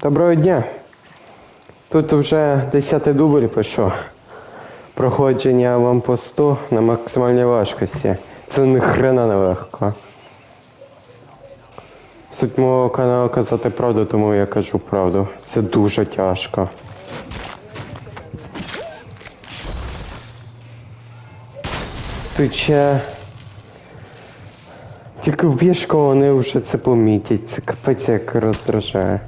Доброго дня. Тут вже 10 дубль пішов. Проходження аванпосту на максимальній важкості. Це ні хрена не легко. Суть мого каналу казати правду, тому я кажу правду. Це дуже тяжко. Тут ще... Тільки вб'єш кого вони вже це помітять. Це капець як роздражає.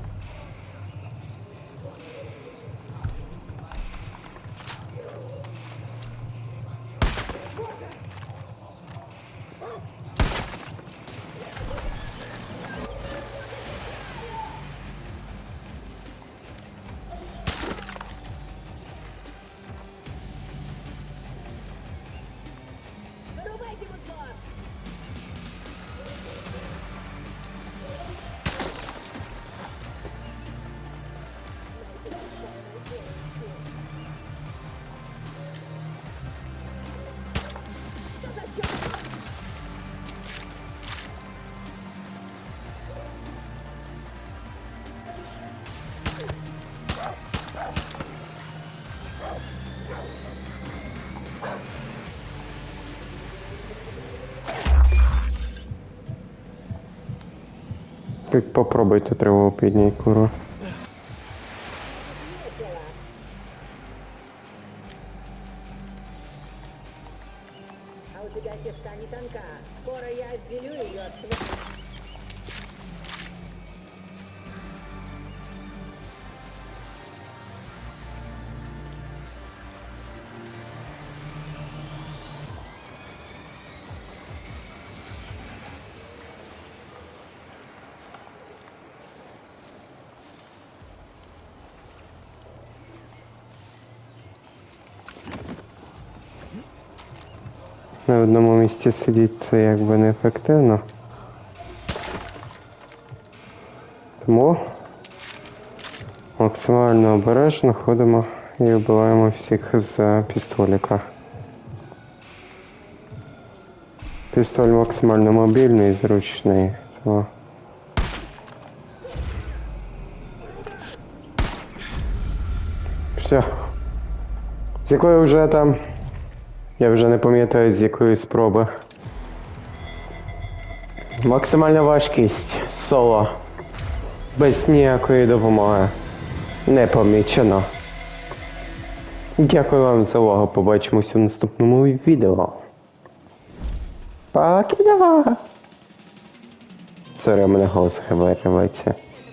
Попробуйте тривогу піднять, курва. А у тебя кишка не тонка. Скоро я отделю ее от На одному місці сидіти це якби неефективно. Тому максимально обережно ходимо і вбиваємо всіх з пістоліка. Пістоль максимально мобільний і зручний. Тому... Все. З якої вже там. Я вже не пам'ятаю з якої спроби. Максимальна важкість соло. Без ніякої допомоги. Не помічено. Дякую вам за увагу. Побачимося в наступному відео. Покидава! Сорі, у мене голос виривається.